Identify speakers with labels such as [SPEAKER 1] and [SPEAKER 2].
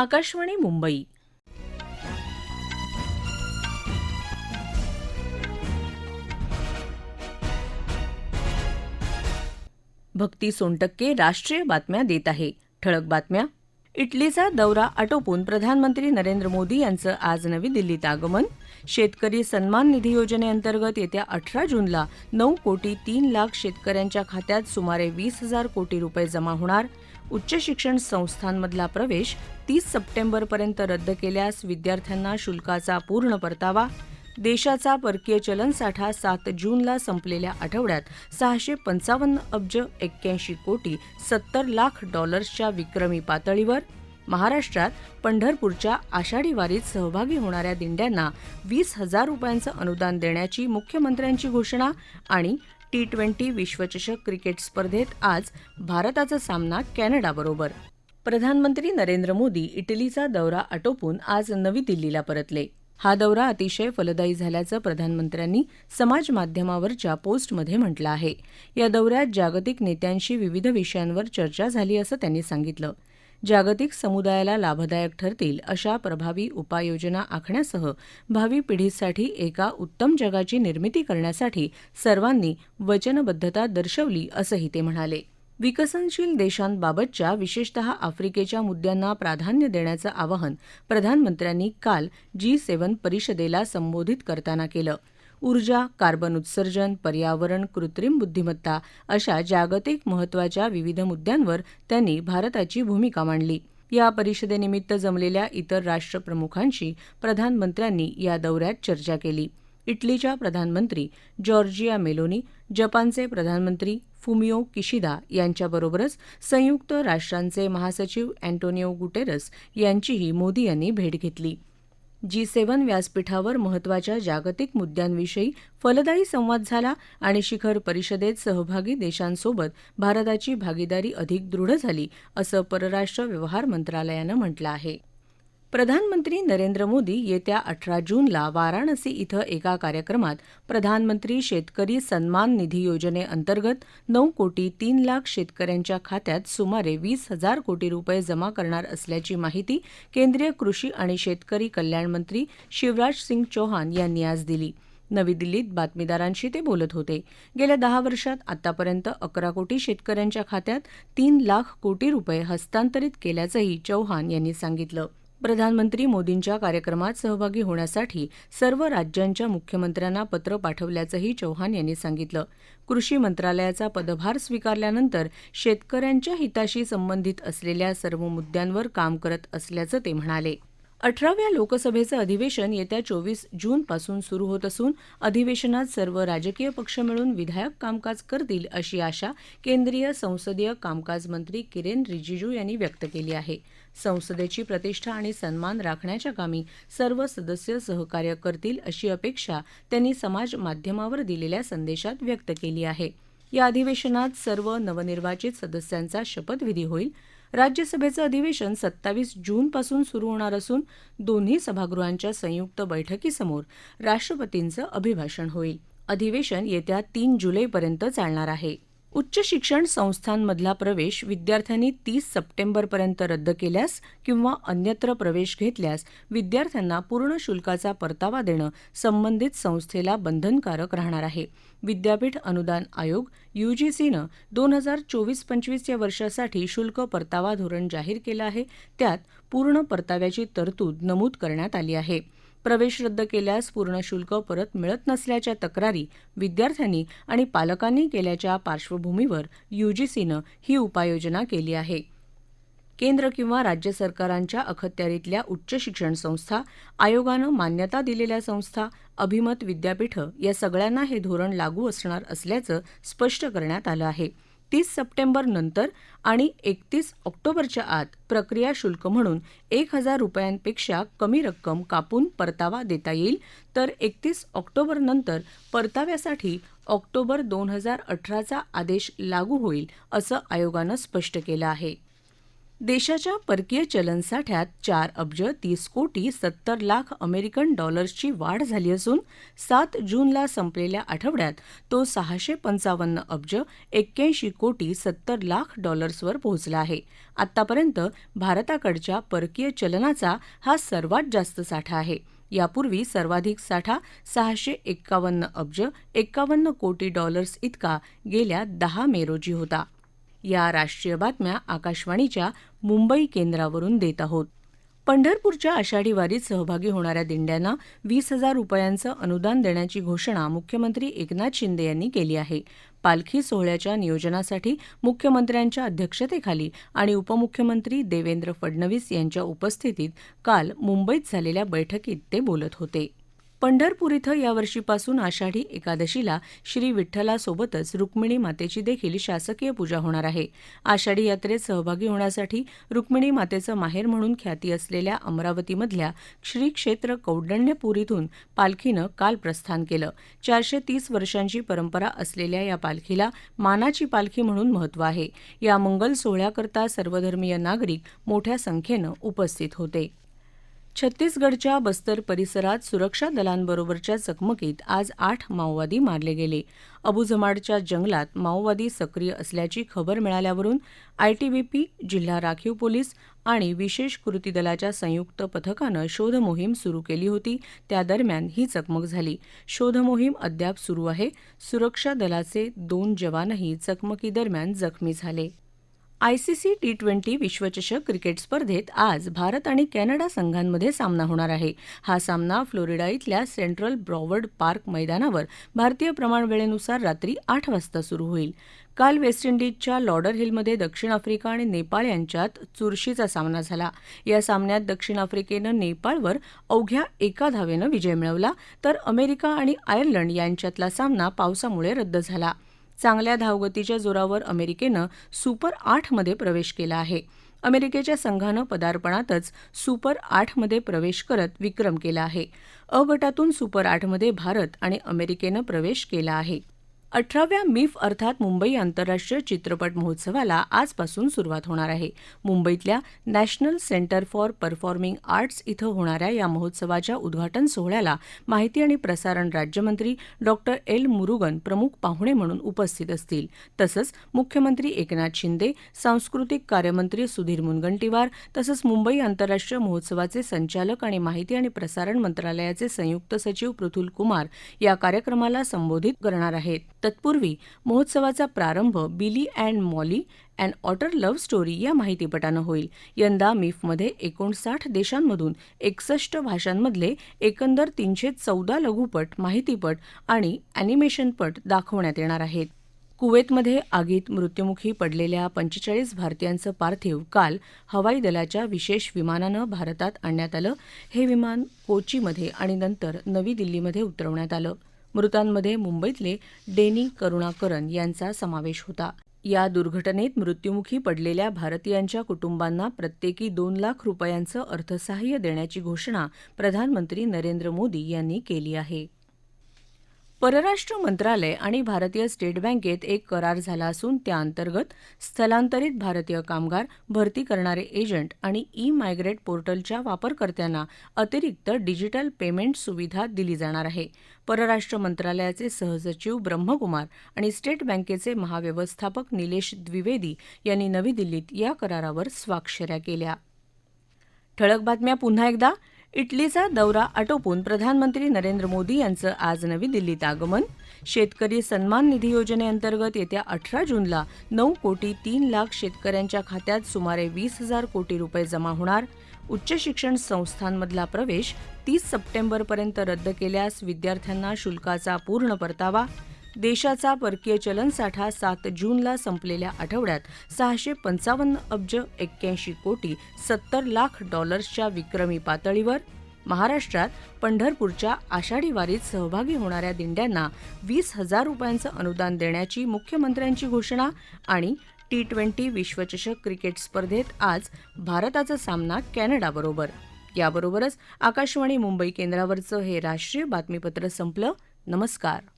[SPEAKER 1] आकाशवाणी मुंबई भक्ती सोनटक्के राष्ट्रीय बातम्या देत आहे ठळक बातम्या इटलीचा दौरा आटोपून प्रधानमंत्री नरेंद्र मोदी यांचं आज नवी दिल्लीत आगमन शेतकरी सन्मान निधी योजनेअंतर्गत येत्या अठरा जूनला नऊ कोटी तीन लाख शेतकऱ्यांच्या खात्यात सुमारे वीस हजार कोटी रुपये जमा होणार उच्च शिक्षण संस्थांमधला प्रवेश तीस सप्टेंबरपर्यंत रद्द केल्यास विद्यार्थ्यांना शुल्काचा पूर्ण परतावा देशाचा परकीय चलनसाठा सात जूनला संपलेल्या आठवड्यात सहाशे पंचावन्न अब्ज एक्क्याऐंशी कोटी सत्तर लाख डॉलर्सच्या विक्रमी पातळीवर महाराष्ट्रात पंढरपूरच्या आषाढी वारीत सहभागी होणाऱ्या दिंड्यांना वीस हजार रुपयांचं अनुदान देण्याची मुख्यमंत्र्यांची घोषणा आणि टी ट्वेंटी विश्वचषक क्रिकेट स्पर्धेत आज भारताचा सामना कॅनडाबरोबर प्रधानमंत्री नरेंद्र मोदी इटलीचा दौरा आटोपून आज नवी दिल्लीला परतले हा दौरा अतिशय फलदायी झाल्याचं प्रधानमंत्र्यांनी समाज माध्यमावरच्या पोस्टमध्ये म्हटलं आहे या दौऱ्यात जागतिक नेत्यांशी विविध विषयांवर चर्चा झाली असं त्यांनी सांगितलं जागतिक समुदायाला लाभदायक ठरतील अशा प्रभावी उपाययोजना आखण्यासह भावी पिढीसाठी एका उत्तम जगाची निर्मिती करण्यासाठी सर्वांनी वचनबद्धता दर्शवली असंही ते म्हणाले विकसनशील देशांबाबतच्या विशेषतः आफ्रिकेच्या मुद्द्यांना प्राधान्य देण्याचं आवाहन प्रधानमंत्र्यांनी काल जी सेव्हन परिषदेला संबोधित करताना केलं ऊर्जा कार्बन उत्सर्जन पर्यावरण कृत्रिम बुद्धिमत्ता अशा जागतिक महत्त्वाच्या विविध मुद्द्यांवर त्यांनी भारताची भूमिका मांडली या परिषदेनिमित्त जमलेल्या इतर राष्ट्रप्रमुखांशी प्रधानमंत्र्यांनी या दौऱ्यात चर्चा केली इटलीच्या प्रधानमंत्री जॉर्जिया मेलोनी जपानचे प्रधानमंत्री फुमिओ किशिदा यांच्याबरोबरच संयुक्त राष्ट्रांचे महासचिव अँटोनिओ गुटेरस यांचीही मोदी यांनी भेट घेतली जी सेव्हन व्यासपीठावर महत्त्वाच्या जागतिक मुद्द्यांविषयी फलदायी संवाद झाला आणि शिखर परिषदेत सहभागी देशांसोबत भारताची भागीदारी अधिक दृढ झाली असं परराष्ट्र व्यवहार मंत्रालयानं म्हटलं आहे प्रधानमंत्री नरेंद्र मोदी येत्या अठरा जूनला वाराणसी इथं एका कार्यक्रमात प्रधानमंत्री शेतकरी सन्मान निधी योजनेअंतर्गत नऊ कोटी तीन लाख शेतकऱ्यांच्या खात्यात सुमारे वीस हजार कोटी रुपये जमा करणार असल्याची माहिती केंद्रीय कृषी आणि शेतकरी कल्याण मंत्री शिवराज सिंग चौहान यांनी आज दिली नवी दिल्लीत बातमीदारांशी ते बोलत होते गेल्या दहा वर्षात आतापर्यंत अकरा कोटी शेतकऱ्यांच्या खात्यात तीन लाख कोटी रुपये हस्तांतरित केल्याचंही चौहान यांनी सांगितलं प्रधानमंत्री मोदींच्या कार्यक्रमात सहभागी होण्यासाठी सर्व राज्यांच्या मुख्यमंत्र्यांना पत्र पाठवल्याचंही चौहान यांनी सांगितलं कृषी मंत्रालयाचा पदभार स्वीकारल्यानंतर शेतकऱ्यांच्या हिताशी संबंधित असलेल्या सर्व मुद्द्यांवर काम करत असल्याचं ते म्हणाले अठराव्या लोकसभेचं अधिवेशन येत्या चोवीस जूनपासून सुरू होत असून अधिवेशनात सर्व राजकीय पक्ष मिळून विधायक कामकाज करतील अशी आशा केंद्रीय संसदीय कामकाज मंत्री किरेन रिजिजू यांनी व्यक्त केली आहे संसदेची प्रतिष्ठा आणि सन्मान राखण्याच्या कामी सर्व सदस्य सहकार्य करतील अशी अपेक्षा त्यांनी समाज माध्यमावर दिलेल्या संदेशात व्यक्त केली आहे या अधिवेशनात सर्व नवनिर्वाचित सदस्यांचा शपथविधी होईल राज्यसभेचं अधिवेशन सत्तावीस जूनपासून सुरू होणार असून दोन्ही सभागृहांच्या संयुक्त बैठकीसमोर राष्ट्रपतींचं अभिभाषण होईल अधिवेशन येत्या तीन जुलैपर्यंत चालणार आहे उच्च शिक्षण संस्थांमधला प्रवेश विद्यार्थ्यांनी तीस सप्टेंबरपर्यंत रद्द केल्यास किंवा अन्यत्र प्रवेश घेतल्यास विद्यार्थ्यांना पूर्ण शुल्काचा परतावा देणं संबंधित संस्थेला बंधनकारक राहणार आहे विद्यापीठ अनुदान आयोग यूजीसीनं दोन हजार चोवीस पंचवीस या वर्षासाठी शुल्क परतावा धोरण जाहीर केलं आहे त्यात पूर्ण परताव्याची तरतूद नमूद करण्यात आली आहे प्रवेश रद्द केल्यास पूर्ण शुल्क परत मिळत नसल्याच्या तक्रारी विद्यार्थ्यांनी आणि पालकांनी केल्याच्या पार्श्वभूमीवर यूजीसीनं ही उपाययोजना केली आहे केंद्र किंवा राज्य सरकारांच्या अखत्यारीतल्या उच्च शिक्षण संस्था आयोगानं मान्यता दिलेल्या संस्था अभिमत विद्यापीठं या सगळ्यांना हे धोरण लागू असणार असल्याचं स्पष्ट करण्यात आलं आहे तीस सप्टेंबर नंतर आणि एकतीस ऑक्टोबरच्या आत प्रक्रिया शुल्क म्हणून एक हजार रुपयांपेक्षा कमी रक्कम कापून परतावा देता येईल तर एकतीस नंतर परताव्यासाठी ऑक्टोबर दोन हजार अठराचा आदेश लागू होईल असं आयोगानं स्पष्ट केलं आहे देशाच्या परकीय चलन साठ्यात चार अब्ज तीस कोटी सत्तर लाख अमेरिकन डॉलर्सची वाढ झाली असून सात जूनला संपलेल्या आठवड्यात तो सहाशे पंचावन्न अब्ज एक्क्याऐंशी कोटी सत्तर लाख डॉलर्सवर पोहोचला आहे आतापर्यंत भारताकडच्या परकीय चलनाचा हा सर्वात जास्त साठा आहे यापूर्वी सर्वाधिक साठा सहाशे एक्कावन्न अब्ज एक्कावन्न कोटी डॉलर्स इतका गेल्या दहा मे रोजी होता या राष्ट्रीय बातम्या आकाशवाणीच्या मुंबई केंद्रावरून देत आहोत पंढरपूरच्या आषाढी वारीत सहभागी होणाऱ्या दिंड्यांना वीस हजार रुपयांचं अनुदान देण्याची घोषणा मुख्यमंत्री एकनाथ शिंदे यांनी केली आहे पालखी सोहळ्याच्या नियोजनासाठी मुख्यमंत्र्यांच्या अध्यक्षतेखाली आणि उपमुख्यमंत्री देवेंद्र फडणवीस यांच्या उपस्थितीत काल मुंबईत झालेल्या बैठकीत ते बोलत होते पंढरपूर इथं यावर्षीपासून आषाढी एकादशीला श्री विठ्ठलासोबतच रुक्मिणी मातेची देखील शासकीय पूजा होणार आहे आषाढी यात्रेत सहभागी होण्यासाठी रुक्मिणी मातेचं माहेर म्हणून ख्याती असलेल्या अमरावतीमधल्या श्री क्षेत्र कौडण्यपूर इथून पालखीनं काल प्रस्थान केलं चारशे तीस वर्षांची परंपरा असलेल्या या पालखीला मानाची पालखी म्हणून महत्व आहे या मंगल सोहळ्याकरता सर्वधर्मीय नागरिक मोठ्या संख्येनं उपस्थित होते छत्तीसगडच्या बस्तर परिसरात सुरक्षा दलांबरोबरच्या चकमकीत आज आठ माओवादी मारले गेले अबुझमाडच्या जंगलात माओवादी सक्रिय असल्याची खबर मिळाल्यावरून आयटीबीपी जिल्हा राखीव पोलीस आणि विशेष कृती दलाच्या संयुक्त पथकानं शोधमोहीम सुरू केली होती त्या दरम्यान ही चकमक झाली शोधमोहीम अद्याप सुरू आहे सुरक्षा दलाचे दोन जवानही चकमकीदरम्यान जखमी झाले आयसीसी टी ट्वेंटी विश्वचषक क्रिकेट स्पर्धेत आज भारत आणि कॅनडा संघांमध्ये सामना होणार आहे हा सामना फ्लोरिडा इथल्या सेंट्रल ब्रॉवर्ड पार्क मैदानावर भारतीय प्रमाणवेळेनुसार रात्री आठ वाजता सुरू होईल काल वेस्ट इंडिजच्या लॉडर हिलमध्ये दक्षिण आफ्रिका आणि नेपाळ यांच्यात चुरशीचा सामना झाला या सामन्यात दक्षिण आफ्रिकेनं नेपाळवर अवघ्या एका धावेनं विजय मिळवला तर अमेरिका आणि आयर्लंड यांच्यातला सामना पावसामुळे रद्द झाला चांगल्या धावगतीच्या जोरावर अमेरिकेनं सुपर आठमध्ये प्रवेश केला आहे अमेरिकेच्या संघानं पदार्पणातच सुपर आठमध्ये प्रवेश करत विक्रम केला आहे अ गटातून सुपर आठमध्ये भारत आणि अमेरिकेनं प्रवेश केला आहे अठराव्या मिफ अर्थात मुंबई आंतरराष्ट्रीय चित्रपट महोत्सवाला आजपासून सुरुवात होणार आहे मुंबईतल्या national centre for performing arts इथं होणाऱ्या या महोत्सवाच्या उद्घाटन सोहळ्याला माहिती आणि प्रसारण राज्यमंत्री डॉक्टर एल मुरुगन प्रमुख पाहुणे म्हणून उपस्थित असतील तसंच मुख्यमंत्री एकनाथ शिंदे सांस्कृतिक कार्यमंत्री सुधीर मुनगंटीवार तसंच मुंबई आंतरराष्ट्रीय महोत्सवाचे संचालक आणि माहिती आणि प्रसारण मंत्रालयाचे संयुक्त सचिव पृथुल कुमार या कार्यक्रमाला संबोधित करणार आहेत तत्पूर्वी महोत्सवाचा प्रारंभ Billy and Molly and otter love story या माहितीपटानं होईल यंदा मिफमध्ये एकोणसाठ देशांमधून एकसष्ट भाषांमधले एकंदर तीनशे चौदा लघुपट माहितीपट आणि अॅनिमेशनपट दाखवण्यात येणार आहेत कुवेतमध्ये आगीत मृत्युमुखी पडलेल्या पंचेचाळीस भारतीयांचं पार्थिव काल हवाई दलाच्या विशेष विमानानं भारतात आणण्यात आलं हे विमान कोचीमध्ये आणि नंतर नवी दिल्लीमध्ये उतरवण्यात आलं मृतांमध्ये मुंबईतले डेनी करुणाकरन यांचा समावेश होता या दुर्घटनेत मृत्युमुखी पडलेल्या भारतीयांच्या कुटुंबांना प्रत्येकी दोन लाख रुपयांचं अर्थसहाय्य देण्याची घोषणा प्रधानमंत्री नरेंद्र मोदी यांनी केली आहे परराष्ट्र मंत्रालय आणि भारतीय स्टेट बँकेत एक करार झाला असून त्याअंतर्गत स्थलांतरित भारतीय कामगार भरती करणारे एजंट आणि ई मायग्रेट पोर्टलच्या वापरकर्त्यांना अतिरिक्त डिजिटल पेमेंट सुविधा दिली जाणार आहे परराष्ट्र मंत्रालयाचे सहसचिव ब्रह्मकुमार आणि स्टेट बँकेचे महाव्यवस्थापक निलेश द्विवेदी यांनी नवी दिल्लीत या करारावर स्वाक्षऱ्या केल्या ठळक बातम्या पुन्हा एकदा इटलीचा दौरा आटोपून प्रधानमंत्री नरेंद्र मोदी यांचं आज नवी दिल्लीत आगमन शेतकरी सन्मान निधी योजनेअंतर्गत येत्या अठरा जूनला नऊ कोटी तीन लाख शेतकऱ्यांच्या खात्यात सुमारे वीस हजार कोटी रुपये जमा होणार उच्च शिक्षण संस्थांमधला प्रवेश तीस सप्टेंबरपर्यंत रद्द केल्यास विद्यार्थ्यांना शुल्काचा पूर्ण परतावा देशाचा परकीय चलनसाठा सात जूनला संपलेल्या आठवड्यात सहाशे पंचावन्न अब्ज एक्क्याऐंशी कोटी सत्तर लाख डॉलर्सच्या विक्रमी पातळीवर महाराष्ट्रात पंढरपूरच्या आषाढी वारीत सहभागी होणाऱ्या दिंड्यांना वीस हजार रुपयांचं अनुदान देण्याची मुख्यमंत्र्यांची घोषणा आणि टी ट्वेंटी विश्वचषक क्रिकेट स्पर्धेत आज भारताचा सामना कॅनडाबरोबर याबरोबरच आकाशवाणी मुंबई केंद्रावरचं हे राष्ट्रीय बातमीपत्र संपलं नमस्कार